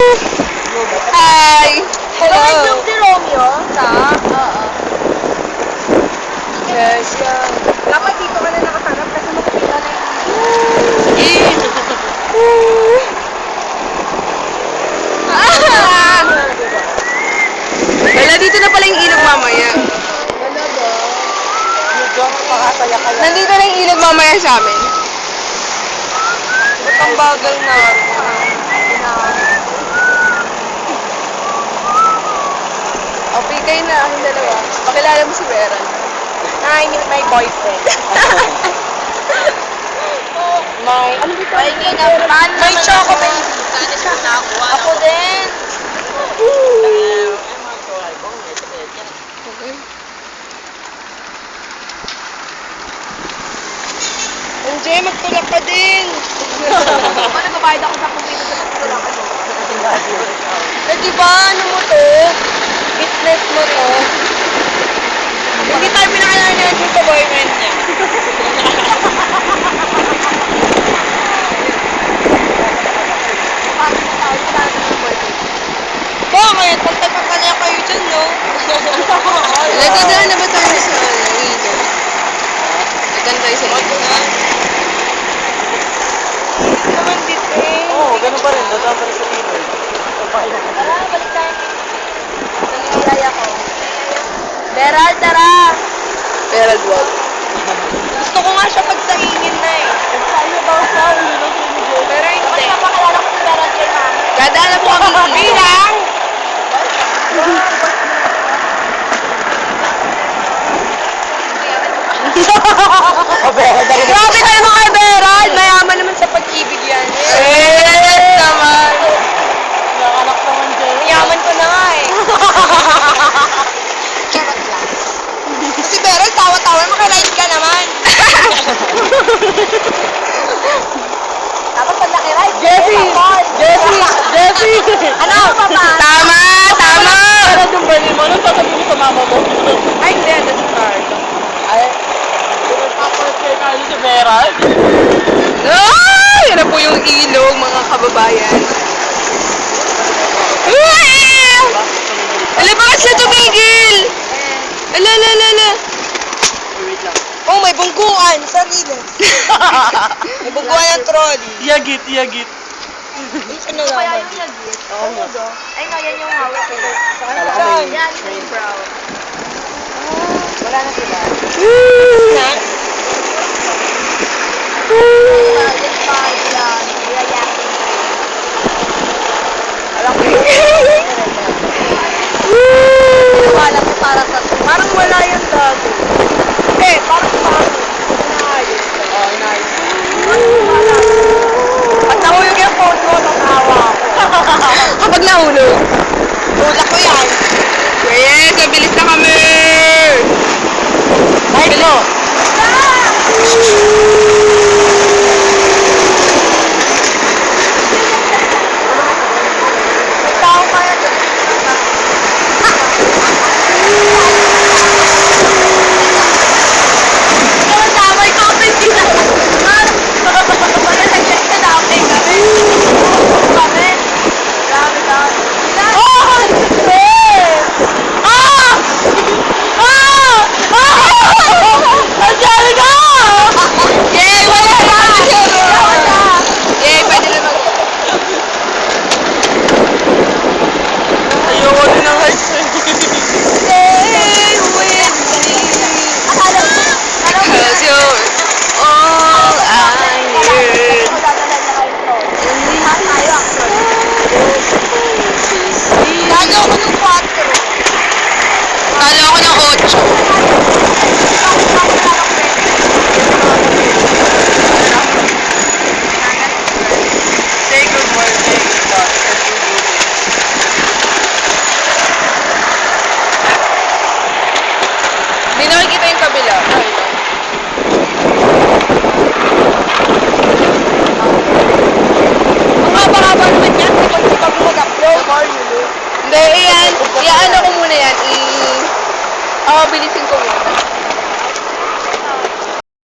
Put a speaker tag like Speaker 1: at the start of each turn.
Speaker 1: Hi!
Speaker 2: Hello.
Speaker 1: Hello!
Speaker 2: ni Romeo?
Speaker 1: Sa? Oo. Yes, yeah.
Speaker 2: Dapat dito ka na nakaharap kasi makikita na yung
Speaker 1: Ah! Wala, dito na pala yung ilog mamaya. Nandito na yung ilog mamaya sa amin. Ba't ang bagal na? Okay kayo na, ang dalawa. Pakilala mo si Vera.
Speaker 2: I meet my boyfriend. my, ano ba ito? Ay, nga, paano
Speaker 1: May
Speaker 2: naman
Speaker 1: choco
Speaker 2: ako?
Speaker 1: baby.
Speaker 2: Sana siya nakakuha. Ako din.
Speaker 1: MJ, magtulak ka din.
Speaker 2: Ano babayad ako sa kumita sa pagtulak ano?
Speaker 1: Eh, di ba, ano mo to? Business mo to. Hindi tayo pinakilala ni Andrew sa boyfriend niya.
Speaker 2: Boyfriend?
Speaker 1: Bakit? Pagtaga ka na kayo dyan, no? Nagdadaan na ba tayo sa ano, ilog? Nagdaan tayo sa ilog. Hindi naman dito eh.
Speaker 3: Oo, ganun pa rin. Dadaan pa rin sa ilog.
Speaker 2: Tara, balik tayo. Nangyayaya ko. Beral, tara!
Speaker 1: Pero wag.
Speaker 2: Gusto ko nga siya pagsaingin na eh. Sa'yo daw siya,
Speaker 1: Pero hindi.
Speaker 2: Kasi napakilala ko si Beral kay mami.
Speaker 1: Dadaan na po kami ilog.
Speaker 2: Bilang!
Speaker 1: Grabe kayo mga kaiberan! Mayaman naman sa pag-ibig yan. Yes, naman.
Speaker 3: Nakanak naman dyan.
Speaker 2: Yaman ko na nga eh.
Speaker 1: Charot lang. Si Beryl, tawa-tawa, makalight ka naman.
Speaker 2: Tapos pag nakiride,
Speaker 3: Jeffy! Jeffy! Jeffy!
Speaker 2: Ano pa ba?
Speaker 1: Tama, tama.
Speaker 3: Para yung birthday mo, anong sasabihin mo sa mama mo?
Speaker 1: Ay, hindi, that's hard.
Speaker 3: Ay, pinagpapalit kay Carlo si Vera.
Speaker 1: Ay, yan na po yung ilog, Uy! Ala, bakit siya tumigil? Ala, ala, ala, ala.
Speaker 3: Lang.
Speaker 1: Oh, may bungkuan sa gilid. may bungkuan ng trolley.
Speaker 3: Yagit, yagit.
Speaker 1: Ano
Speaker 2: Kaya yung nag-git.
Speaker 3: Oo nga.
Speaker 2: Ay, no, yan yung hawak ko.
Speaker 1: Saan?
Speaker 2: Yan,
Speaker 3: train.
Speaker 2: yung brown.
Speaker 1: Wala na sila.
Speaker 2: Na?
Speaker 1: Iyan. Iyan ko muna yan. I... Oo, bilisin ko muna.